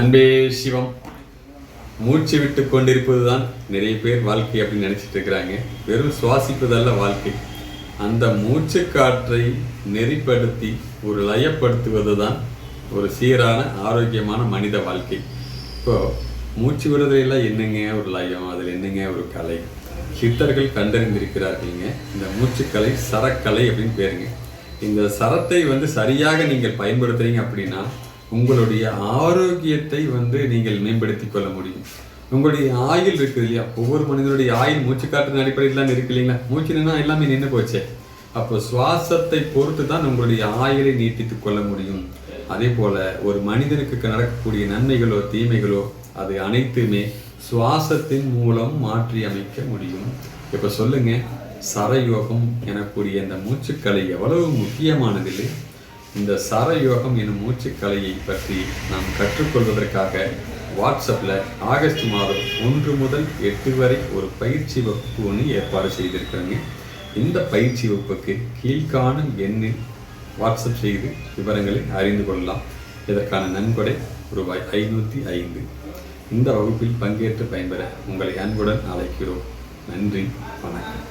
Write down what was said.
அன்பே சிவம். மூச்சு விட்டு கொண்டிருப்பதுதான் நிறைய பேர் வாழ்க்கை அப்படின்னு நினச்சிட்டு இருக்கிறாங்க. வெறும் சுவாசிப்பதல்ல வாழ்க்கை. அந்த மூச்சு காற்றை நெறிப்படுத்தி ஒரு லயப்படுத்துவது தான் ஒரு சீரான ஆரோக்கியமான மனித வாழ்க்கை. இப்போது மூச்சு விடுதலையெல்லாம் என்னங்க ஒரு லயம்? அதில் என்னங்க ஒரு கலை? சித்தர்கள் கண்டறிந்திருக்கிறார்கள்ங்க. இந்த மூச்சுக்கலை சரக்கலை அப்படின்னு பேருங்க. இந்த சரத்தை வந்து சரியாக நீங்கள் பயன்படுத்துகிறீங்க அப்படின்னா உங்களுடைய ஆரோக்கியத்தை வந்து நீங்கள் மேம்படுத்திக் கொள்ள முடியும். உங்களுடைய ஆயுள் இருக்குது இல்லையா? ஒவ்வொரு மனிதனுடைய ஆயுள் மூச்சு காற்றின் அடிப்படையில் தான் இருக்கு இல்லைங்களா? மூச்சு நின்னா எல்லாமே நின்று போச்சே. அப்போ சுவாசத்தை பொறுத்து தான் உங்களுடைய ஆயுளை நீட்டித்துக் கொள்ள முடியும். அதே போல ஒரு மனிதனுக்கு நடக்கக்கூடிய நன்மைகளோ தீமைகளோ அது அனைத்துமே சுவாசத்தின் மூலம் மாற்றி அமைக்க முடியும். இப்போ சொல்லுங்க சரயோகம் எனக்கூடிய இந்த மூச்சுக்கலை எவ்வளவு முக்கியமானதில்லை இந்த சரயோகம் எனும் மூச்சுக்கலையை பற்றி நாம் கற்றுக்கொள்வதற்காக வாட்ஸ்அப்பில் ஆகஸ்ட் மாதம் ஒன்று முதல் எட்டு வரை ஒரு பயிற்சி வகுப்பு ஒன்று ஏற்பாடு செய்திருக்கிறேங்க. இந்த பயிற்சி வகுப்புக்கு கீழ்காணும் எண்ணில் வாட்ஸ்அப் செய்து விவரங்களை அறிந்து கொள்ளலாம். இதற்கான நன்கொடை ரூபாய் ஐநூற்றி ஐந்து. இந்த வகுப்பில் பங்கேற்று பயன்பெற உங்களை அன்புடன் அழைக்கிறோம். நன்றி வணக்கம்.